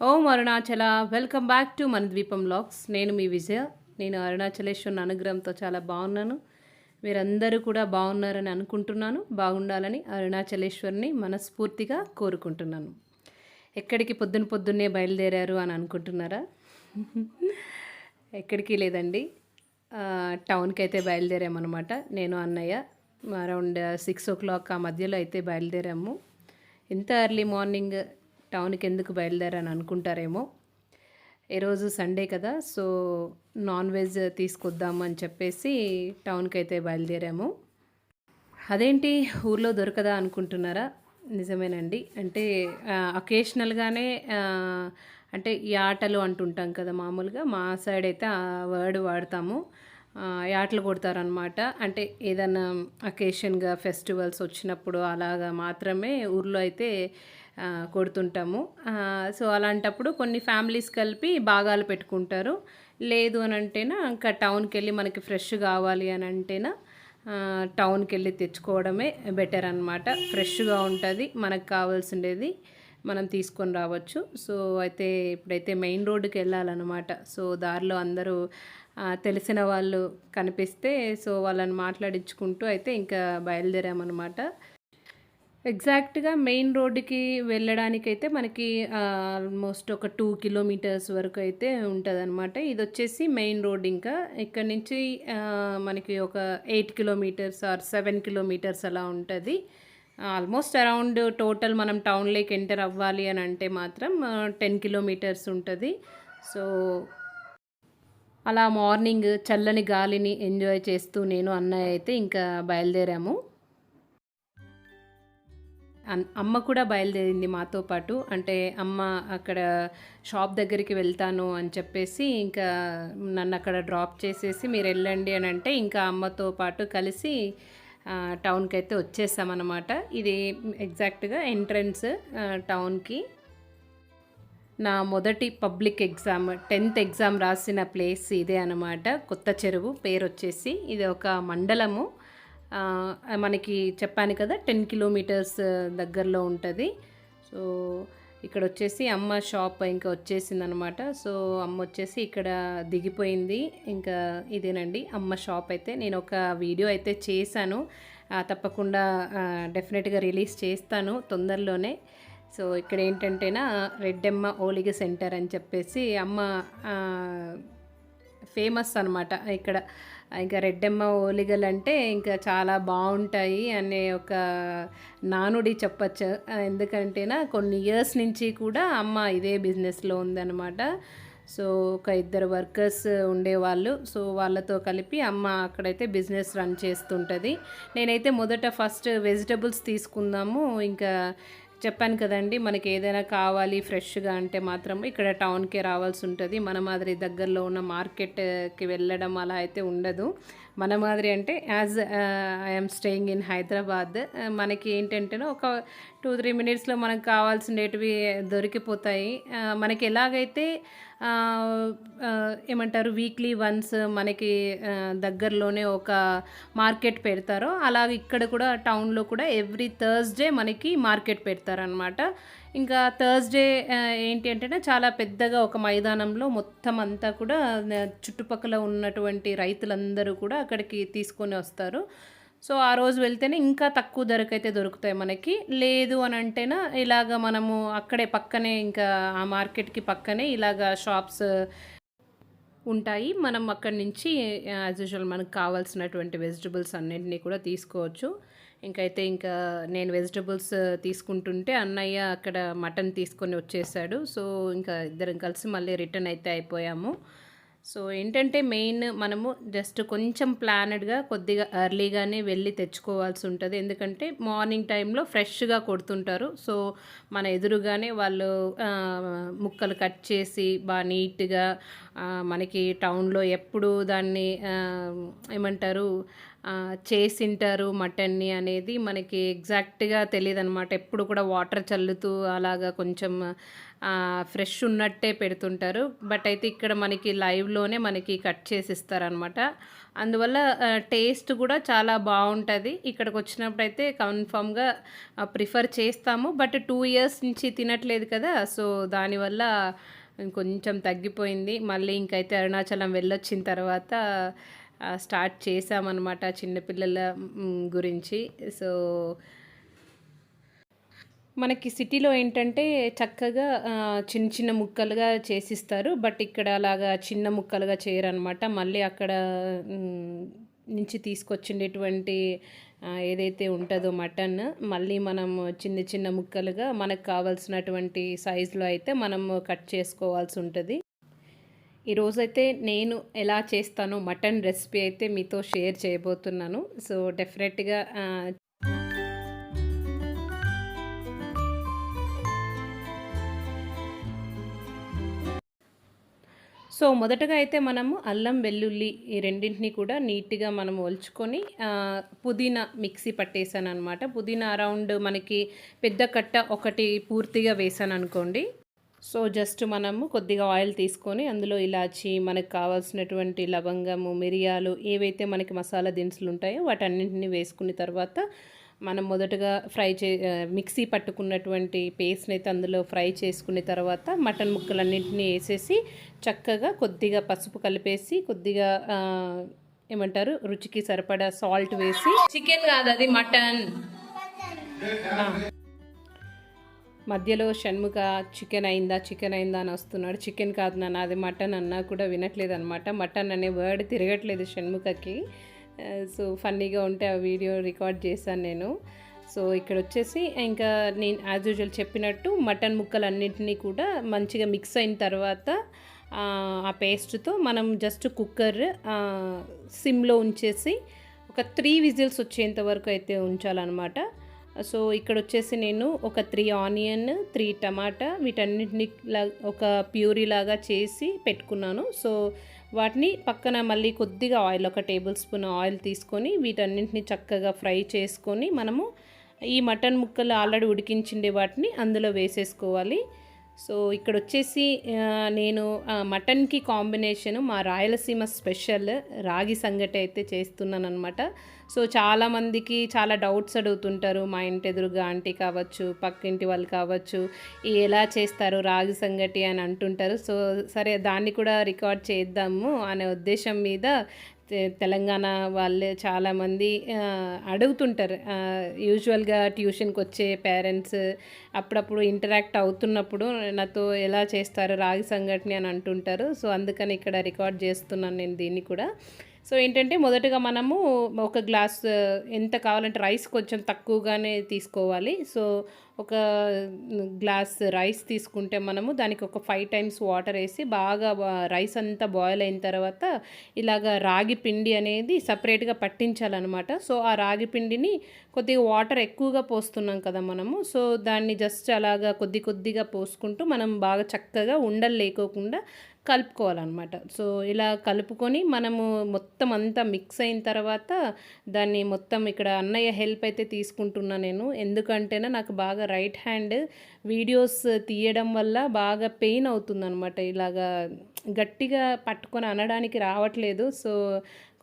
Om Arunachala welcome back to మన ద్వీపం లాక్స్ నేను మీ విజయ. నేను అరుణాచలేశ్వరుని అనుగ్రహంతో చాలా బాగున్నాను. మీరందరూ కూడా బాగున్నారని అనుకుంటున్నాను. బాగుండాలని అరుణాచలేశ్వరిని మనస్ఫూర్తిగా కోరుకుంటున్నాను. ఎక్కడికి పొద్దున పొద్దున్నే బయలుదేరారు అని అనుకుంటున్నారా? ఎక్కడికి లేదండి. టౌన్కి అయితే బయలుదేరామన్నమాట. నేను అన్నయ్య అరౌండ్ సిక్స్ ఓ క్లాక్ ఆ మధ్యలో అయితే బయలుదేరాము. ఇంత ఎర్లీ మార్నింగ్ టౌన్కి ఎందుకు బయలుదేరాను అనుకుంటారేమో. ఈరోజు సండే కదా సో నాన్ వెజ్ తీసుకొద్దాము అని చెప్పేసి టౌన్కి అయితే బయలుదేరాము. అదేంటి ఊర్లో దొరకదా అనుకుంటున్నారా? నిజమేనండి. అంటే అకేషనల్గానే అంటే ఈ ఆటలు అంటుంటాం కదా మామూలుగా మా సైడ్ అయితే ఆ వర్డ్ వాడతాము. యాటలు ఈ ఆటలు కొడతారనమాట అంటే ఏదైనా అకేషన్గా ఫెస్టివల్స్ వచ్చినప్పుడు అలాగా మాత్రమే ఊర్లో అయితే కొడుతుంటాము. సో అలాంటప్పుడు కొన్ని ఫ్యామిలీస్ కలిపి భాగాలు పెట్టుకుంటారు. లేదు అని అంటేనా ఇంకా టౌన్కి వెళ్ళి మనకి ఫ్రెష్ కావాలి అని అంటేనా టౌన్కి వెళ్ళి తెచ్చుకోవడమే బెటర్ అనమాట ఫ్రెష్గా ఉంటుంది మనకు కావాల్సిండేది మనం తీసుకొని రావచ్చు. సో అయితే ఇప్పుడైతే మెయిన్ రోడ్డుకి వెళ్ళాలన్నమాట. సో దారిలో అందరూ తెలిసిన వాళ్ళు కనిపిస్తే సో వాళ్ళని మాట్లాడించుకుంటూ అయితే ఇంకా బయలుదేరామన్నమాట. ఎగ్జాక్ట్గా మెయిన్ రోడ్డుకి వెళ్ళడానికైతే మనకి ఆల్మోస్ట్ ఒక టూ కిలోమీటర్స్ వరకు అయితే ఉంటుంది అనమాట ఇది వచ్చేసి మెయిన్ రోడ్ ఇంకా. ఇక్కడ నుంచి మనకి ఒక eight kilometres or seven kilometres అలా ఉంటుంది. ఆల్మోస్ట్ అరౌండ్ టోటల్ మనం టౌన్లోకి ఎంటర్ అవ్వాలి అని అంటే మాత్రం టెన్ కిలోమీటర్స్ ఉంటుంది. సో అలా మార్నింగ్ చల్లని గాలిని ఎంజాయ్ చేస్తూ నేను అన్నయ్య అయితే ఇంకా బయలుదేరాము. అమ్మ కూడా బయలుదేరింది మాతో పాటు. అంటే అమ్మ అక్కడ షాప్ దగ్గరికి వెళ్తాను అని చెప్పేసి ఇంకా నన్ను అక్కడ డ్రాప్ చేసేసి మీరు వెళ్ళండి అని అంటే ఇంకా అమ్మతో పాటు కలిసి టౌన్కి అయితే వచ్చేసామన్నమాట. ఇది ఎగ్జాక్ట్గా ఎంట్రన్స్ టౌన్కి. నా మొదటి పబ్లిక్ ఎగ్జామ్ టెన్త్ ఎగ్జామ్ రాసిన ప్లేస్ ఇదే అనమాట కొత్త చెరువు పేరు వచ్చేసి ఇది ఒక మండలము. మనకి చెప్పాను కదా టెన్ కిలోమీటర్స్ దగ్గరలో ఉంటుంది. సో ఇక్కడ వచ్చేసి అమ్మ షాప్ ఇంకా వచ్చేసింది అనమాట సో అమ్మ వచ్చేసి ఇక్కడ దిగిపోయింది. ఇంకా ఇదేనండి అమ్మ షాప్ అయితే. నేను ఒక వీడియో అయితే చేశాను. తప్పకుండా డెఫినెట్గా రిలీజ్ చేస్తాను తొందరలోనే. సో ఇక్కడ ఏంటంటేనా రెడ్డమ్మ ఓలిగ సెంటర్ అని చెప్పేసి అమ్మ ఫేమస్ అనమాట ఇక్కడ. ఇంకా రెడ్డమ్మ ఓలిగలు అంటే ఇంకా చాలా బాగుంటాయి అనే ఒక నానుడి చెప్పచ్చు. ఎందుకంటేనా కొన్ని ఇయర్స్ నుంచి కూడా అమ్మ ఇదే బిజినెస్లో ఉందన్నమాట. సో ఒక ఇద్దరు వర్కర్స్ ఉండేవాళ్ళు. సో వాళ్ళతో కలిపి అమ్మ అక్కడైతే బిజినెస్ రన్ చేస్తుంటుంది. నేనైతే మొదట ఫస్ట్ వెజిటబుల్స్ తీసుకుందాము. ఇంకా చెప్పాను కదండి మనకి ఏదైనా కావాలి ఫ్రెష్గా అంటే మాత్రం ఇక్కడ టౌన్కే రావాల్సి ఉంటుంది. మన మాదిరి దగ్గరలో ఉన్న మార్కెట్కి వెళ్ళడం అలా అయితే ఉండదు. మన మాదిరి అంటే as I'm staying in Hyderabad. మనకి ఏంటంటే ఒక టూ త్రీ మినిట్స్లో మనకు కావాల్సినవి దొరికిపోతాయి. మనకి ఎలాగైతే ఏమంటారు వీక్లీ వన్స్ మనకి దగ్గరలోనే ఒక మార్కెట్ పెడతారో అలాగే ఇక్కడ కూడా టౌన్లో కూడా ఎవ్రీ థర్స్డే మనకి మార్కెట్ పెడతారనమాట ఇంకా థర్స్డే ఏంటి అంటే చాలా పెద్దగా ఒక మైదానంలో మొత్తం అంతా కూడా చుట్టుపక్కల ఉన్నటువంటి రైతులందరూ కూడా అక్కడికి తీసుకొని వస్తారు. సో ఆ రోజు వెళ్తేనే ఇంకా తక్కువ ధరకైతే దొరుకుతాయి మనకి. లేదు అని అంటేనా ఇలాగ మనము అక్కడే పక్కనే ఇంకా ఆ మార్కెట్కి పక్కనే ఇలాగ షాప్స్ ఉంటాయి. మనం అక్కడి నుంచి యాజ్ యూజువల్ మనకు కావాల్సినటువంటి వెజిటబుల్స్ అన్నింటినీ కూడా తీసుకోవచ్చు. ఇంకైతే ఇంకా నేను వెజిటబుల్స్ తీసుకుంటుంటే అన్నయ్య అక్కడ మటన్ తీసుకొని వచ్చేసాడు. సో ఇంకా ఇద్దరం కలిసి మళ్ళీ రిటర్న్ అయితే అయిపోయాము. సో ఏంటంటే మెయిన్ మనము జస్ట్ కొంచెం ప్లానెడ్గా కొద్దిగా ఎర్లీగానే వెళ్ళి తెచ్చుకోవాల్సి ఉంటుంది. ఎందుకంటే మార్నింగ్ టైంలో ఫ్రెష్గా కొడుతుంటారు. సో మన ఎదురుగానే వాళ్ళు ముక్కలు కట్ చేసి బాగా నీట్గా మనకి టౌన్లో ఎప్పుడు దాన్ని ఏమంటారు చేసింటారు మటన్ని అనేది మనకి ఎగ్జాక్ట్గా తెలియదు అనమాట ఎప్పుడు కూడా వాటర్ చల్లుతూ అలాగా కొంచెం ఫ్రెష్ ఉన్నట్టే పెడుతుంటారు. బట్ అయితే ఇక్కడ మనకి లైవ్లోనే మనకి కట్ చేసి ఇస్తారనమాట అందువల్ల టేస్ట్ కూడా చాలా బాగుంటుంది. ఇక్కడికి వచ్చినప్పుడు అయితే కన్ఫామ్గా ప్రిఫర్ చేస్తాము. బట్ టూ ఇయర్స్ నుంచి తినట్లేదు కదా సో దానివల్ల కొంచెం తగ్గిపోయింది. మళ్ళీ ఇంకైతే అరుణాచలం వెళ్ళొచ్చిన తర్వాత స్టార్ట్ చేసామన్నమాట చిన్నపిల్లల గురించి. సో మనకి సిటీలో ఏంటంటే చక్కగా చిన్న చిన్న ముక్కలుగా చేసిస్తారు. బట్ ఇక్కడ అలాగా చిన్న ముక్కలుగా చేయరనమాట మళ్ళీ అక్కడ నుంచి తీసుకొచ్చిండేటువంటి ఏదైతే ఉంటుందో మటన్ మళ్ళీ మనం చిన్న చిన్న ముక్కలుగా మనకు కావాల్సినటువంటి సైజులో అయితే మనం కట్ చేసుకోవాల్సి ఉంటుంది. ఈరోజైతే నేను ఎలా చేస్తానో మటన్ రెసిపీ అయితే మీతో షేర్ చేయబోతున్నాను. సో డెఫినెట్గా సో మొదటగా అయితే మనము అల్లం వెల్లుల్లి ఈ రెండింటిని కూడా నీట్గా మనం ఒల్చుకొని పుదీనా మిక్సీ పట్టేసాను అనమాట పుదీనా అరౌండ్ మనకి పెద్ద కట్ట ఒకటి పూర్తిగా వేసాను అనుకోండి సో జస్ట్ మనము కొద్దిగా ఆయిల్ తీసుకొని అందులో ఇలాచి మనకు కావాల్సినటువంటి లవంగము మిరియాలు ఏవైతే మనకి మసాలా దినుసులు ఉంటాయో వాటన్నింటినీ వేసుకున్న తర్వాత మనం మొదటగా ఫ్రై చే మిక్సీ పట్టుకున్నటువంటి పేస్ట్ని అయితే అందులో ఫ్రై చేసుకున్న తర్వాత మటన్ ముక్కలన్నింటినీ వేసేసి చక్కగా కొద్దిగా పసుపు కలిపేసి కొద్దిగా ఏమంటారు రుచికి సరిపడా సాల్ట్ వేసి చికెన్ కాదు అది మటన్. మధ్యలో షణ్ముఖ చికెన్ అయిందా చికెన్ అయిందా అని వస్తున్నాడు. చికెన్ కాదు నాన్న అది మటన్ అన్నా కూడా వినట్లేదు అనమాట మటన్ అనే వర్డ్ తిరగట్లేదు షణ్ముఖకి. Uh, సో ఫన్నీగా ఉంటే ఆ వీడియో రికార్డ్ చేశాను నేను. సో ఇక్కడ వచ్చేసి ఇంకా నేను యాజ్ యూజువల్ చెప్పినట్టు మటన్ ముక్కలన్నింటినీ కూడా మంచిగా మిక్స్ అయిన తర్వాత ఆ, ఆ పేస్ట్తో మనం జస్ట్ కుక్కర్ సిమ్లో ఉంచేసి ఒక త్రీ విజిల్స్ వచ్చేంత వరకు అయితే ఉంచాలన్నమాట. సో ఇక్కడ వచ్చేసి నేను ఒక త్రీ ఆనియన్ త్రీ టమాటా వీటన్నిటిని లా- ఒక ప్యూరీ లాగా చేసి పెట్టుకున్నాను. సో వాటిని పక్కన మళ్ళీ కొద్దిగా ఆయిల్ ఒక టేబుల్ స్పూన్ ఆయిల్ తీసుకొని వీటన్నింటిని చక్కగా ఫ్రై చేసుకొని మనము ఈ మటన్ ముక్కలు ఆల్రెడీ ఉడికించిండే వాటిని అందులో వేసేసుకోవాలి. సో ఇక్కడ వచ్చేసి నేను మటన్కి కాంబినేషన్ మా రాయలసీమ స్పెషల్ రాగి సంగటి అయితే చేస్తున్నాను అనమాట సో చాలామందికి చాలా డౌట్స్ అడుగుతుంటారు మా ఇంటి ఎదురుగా ఆంటీ కావచ్చు పక్కింటి వాళ్ళు కావచ్చు ఎలా చేస్తారు రాగి సంగటి అని అంటుంటారు. సో సరే దాన్ని కూడా రికార్డ్ చేద్దాము అనే ఉద్దేశం మీద తెలంగాణ వాళ్ళే చాలామంది అడుగుతుంటారు. యూజువల్గా ట్యూషన్కి వచ్చే పేరెంట్స్ అప్పుడప్పుడు ఇంటరాక్ట్ అవుతున్నప్పుడు నాతో ఎలా చేస్తారు రాగి సంఘటన అని అంటుంటారు. సో అందుకని ఇక్కడ రికార్డ్ చేస్తున్నాను నేను దీన్ని కూడా. సో ఏంటంటే మొదటగా మనము ఒక గ్లాస్ ఎంత కావాలంటే రైస్ కొంచెం తక్కువగానే తీసుకోవాలి. సో ఒక గ్లాస్ రైస్ తీసుకుంటే మనము దానికి ఒక ఫైవ్ టైమ్స్ వాటర్ వేసి బాగా రైస్ అంతా బాయిల్ అయిన తర్వాత ఇలాగ రాగి పిండి అనేది సపరేట్గా పట్టించాలన్నమాట. సో ఆ రాగి పిండిని కొద్దిగా వాటర్ ఎక్కువగా పోస్తున్నాం కదా మనము. సో దాన్ని జస్ట్ అలాగా కొద్ది కొద్దిగా పోసుకుంటూ మనం బాగా చక్కగా ఉండలు లేకోకుండా కలుపుకోవాలన్నమాట. సో ఇలా కలుపుకొని మనము మొత్తం అంతా మిక్స్ అయిన తర్వాత దాన్ని మొత్తం ఇక్కడ అన్నయ్య హెల్ప్ అయితే తీసుకుంటున్నా నేను. ఎందుకంటేనే నాకు బాగా రైట్ హ్యాండ్ వీడియోస్ తీయడం వల్ల బాగా పెయిన్ అవుతుందన్నమాట. ఇలాగా గట్టిగా పట్టుకొని అనడానికి రావట్లేదు. సో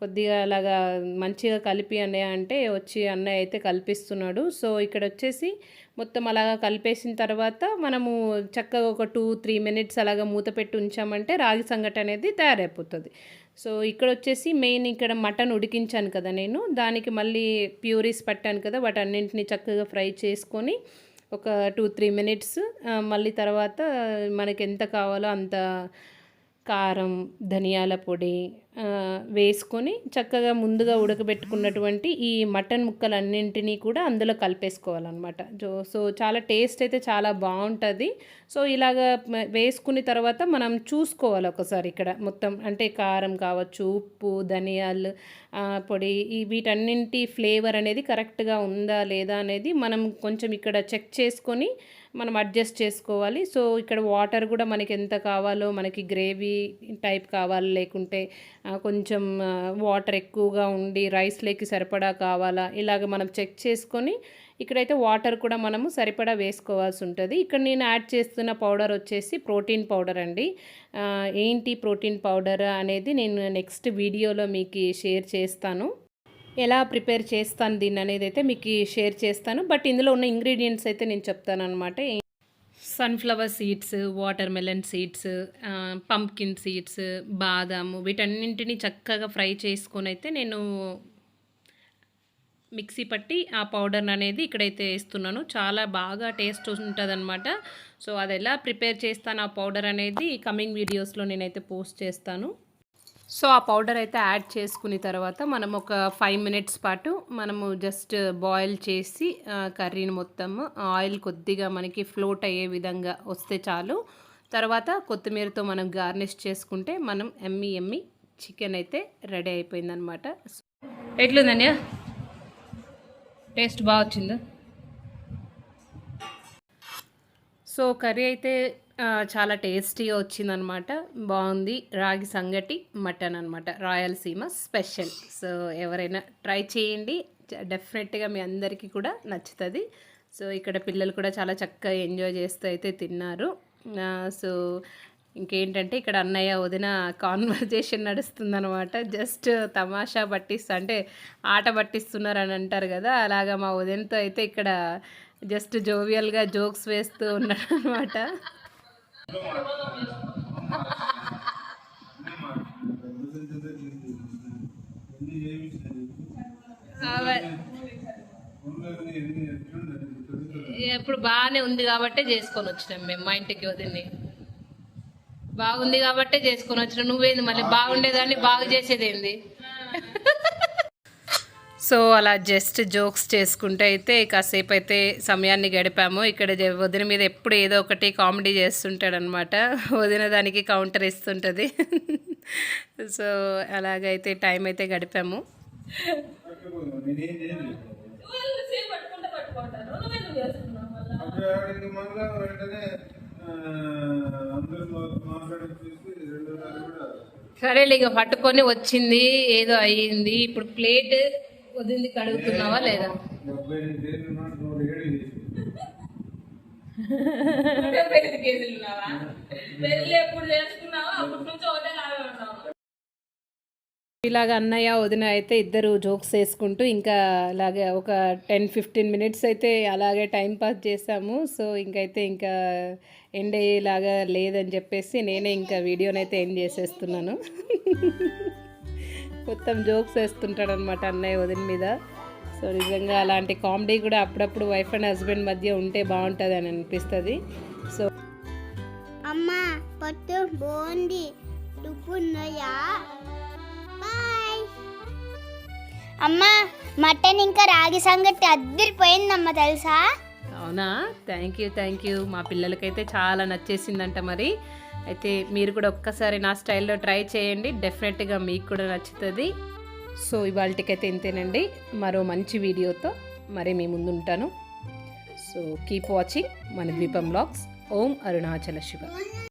కొద్దిగా అలాగా మంచిగా కలిపి అన్నయ్య అంటే వచ్చి అన్నయ్య అయితే కల్పిస్తున్నాడు. సో ఇక్కడ వచ్చేసి మొత్తం అలాగా కలిపేసిన తర్వాత మనము చక్కగా ఒక టూ త్రీ మినిట్స్ అలాగా మూత పెట్టి ఉంచామంటే రాగి సంగటి అనేది తయారైపోతుంది. సో ఇక్కడ వచ్చేసి మెయిన్ ఇక్కడ మటన్ ఉడికించాను కదా నేను. దానికి మళ్ళీ ప్యూరీస్ పట్టాను కదా. వాటన్నింటిని చక్కగా ఫ్రై చేసుకొని ఒక టూ త్రీ మినిట్స్ మళ్ళీ తర్వాత మనకి ఎంత కావాలో అంత కారం ధనియాల పొడి వేసుకొని చక్కగా ముందుగా ఉడకబెట్టుకున్నటువంటి ఈ మటన్ ముక్కలన్నింటినీ కూడా అందులో కలిపేసుకోవాలన్నమాట. జో సో చాలా టేస్ట్ అయితే చాలా బాగుంటుంది. సో ఇలాగ వేసుకుని వేసుకున్న తర్వాత మనం చూసుకోవాలి ఒకసారి ఇక్కడ మొత్తం. అంటే కారం కావచ్చు ఉప్పు ధనియాలు పొడి ఈ వీటన్నింటి ఫ్లేవర్ అనేది కరెక్ట్గా ఉందా లేదా అనేది మనం కొంచెం ఇక్కడ చెక్ చేసుకొని మనం అడ్జస్ట్ చేసుకోవాలి. సో ఇక్కడ వాటర్ కూడా మనకి ఎంత కావాలో మనకి గ్రేవీ టైప్ కావాలి లేకుంటే కొంచెం వాటర్ ఎక్కువగా ఉండి రైస్లోకి సరిపడా కావాలా ఇలాగ మనం చెక్ చేసుకొని ఇక్కడైతే వాటర్ కూడా మనము సరిపడా వేసుకోవాల్సి ఉంటుంది. ఇక్కడ నేను యాడ్ చేస్తున్న పౌడర్ వచ్చేసి ప్రోటీన్ పౌడర్ అండి. ఏంటి ప్రోటీన్ పౌడర్ అనేది నేను నెక్స్ట్ వీడియోలో మీకు షేర్ చేస్తాను. ఎలా ప్రిపేర్ చేస్తాను దీన్ని అనేది అయితే మీకు షేర్ చేస్తాను. బట్ ఇందులో ఉన్న ఇంగ్రీడియంట్స్ అయితే నేను చెప్తాను అనమాట sunflower seeds watermelon seeds pumpkin seeds బాదాము వీటన్నింటినీ చక్కగా ఫ్రై చేసుకొని అయితే నేను మిక్సీ పట్టి ఆ పౌడర్ అనేది ఇక్కడైతే వేస్తున్నాను. చాలా బాగా టేస్ట్ ఉంటుందన్నమాట. సో అది ఎలా ప్రిపేర్ చేస్తాను ఆ పౌడర్ అనేది కమింగ్ వీడియోస్లో నేనైతే పోస్ట్ చేస్తాను. సో ఆ పౌడర్ అయితే యాడ్ చేసుకున్న తర్వాత మనం ఒక ఫైవ్ మినిట్స్ పాటు మనము జస్ట్ బాయిల్ చేసి కర్రీని మొత్తం ఆయిల్ కొద్దిగా మనకి ఫ్లోట్ అయ్యే విధంగా వస్తే చాలు. తర్వాత కొత్తిమీరతో మనం గార్నిష్ చేసుకుంటే మనం ఎమ్మి ఎమ్మి చికెన్ అయితే రెడీ అయిపోయిందనమాట. ఎట్లుందండి టేస్ట్ బాగా వచ్చిందా? సో కర్రీ అయితే చాలా టేస్టీగా వచ్చిందనమాట. బాగుంది. రాగి సంగటి మటన్ అనమాట. రాయలసీమ స్పెషల్. సో ఎవరైనా ట్రై చేయండి. డెఫినెట్గా మీ అందరికీ కూడా నచ్చుతుంది. సో ఇక్కడ పిల్లలు కూడా చాలా చక్కగా ఎంజాయ్ చేస్తూ అయితే తిన్నారు. సో ఇంకేంటంటే ఇక్కడ అన్నయ్య వదిన కాన్వర్జేషన్ నడుస్తుందనమాట. జస్ట్ తమాషా పట్టిస్తా అంటే ఆట పట్టిస్తున్నారు అని అంటారు కదా అలాగా మా వదినతో అయితే ఇక్కడ జస్ట్ జోవియల్గా జోక్స్ వేస్తూ ఉన్నాడు అనమాట ఇప్పుడు బాగానే ఉంది కాబట్టే చేసుకొని వచ్చినాం మేము మా ఇంటికి వదిలి బాగుంది కాబట్టే చేసుకొని వచ్చినాం. నువ్వేంది మళ్ళీ బాగుండేదాన్ని బాగు చేసేదేంది? సో అలా జస్ట్ జోక్స్ చేసుకుంటే అయితే కాసేపు అయితే సమయాన్ని గడిపాము. ఇక్కడ జ- వదిన మీద ఎప్పుడు ఏదో ఒకటి కామెడీ చేస్తుంటాడనమాట. వదిన దానికి కౌంటర్ ఇస్తుంటుంది. సో అలాగైతే టైం అయితే గడిపాము. సరేలే సరే ఇక పట్టుకొని వచ్చింది ఏదో అయ్యింది. ఇప్పుడు ప్లేట్ వదిలింది కడుగుతున్నావా లేదా? ఇలాగ అన్నయ్య వదిన అయితే ఇద్దరు జోక్స్ వేసుకుంటూ ఇంకా అలాగే ఒక టెన్ ఫిఫ్టీన్ మినిట్స్ అయితే అలాగే టైం పాస్ చేసాము. సో ఇంకైతే ఇంకా ఎండ్ అయ్యేలాగా లేదని చెప్పేసి నేనే ఇంకా వీడియోనైతే ఎండ్ చేసేస్తున్నాను. మొత్తం జోక్స్ వేస్తుంటాడు అనమాట అన్నయ్య వదిన మీద. సో నిజంగా అలాంటి కామెడీ కూడా అప్పుడప్పుడు వైఫ్ అండ్ హస్బెండ్ మధ్య ఉంటే బాగుంటుంది అని అనిపిస్తుంది. సో అమ్మా పట్టు బాగుంది అమ్మా మటన్ ఇంకా రాగి సంగటి అద్దరిపోయిందమ్మా తెలుసా? అవునా? థ్యాంక్ యూ థ్యాంక్ యూ మా పిల్లలకైతే చాలా నచ్చేసిందంట మరి. అయితే మీరు కూడా ఒక్కసారి నా స్టైల్లో ట్రై చేయండి. డెఫినెట్గా మీకు కూడా నచ్చుతుంది. సో ఇవాళకైతే ఇంతేనండి. మరో మంచి వీడియోతో మరి మీ ముందు ఉంటాను సో కీప్ వాచింగ్ మన ద్వీపం బ్లాగ్స్ ఓం అరుణాచల శివ.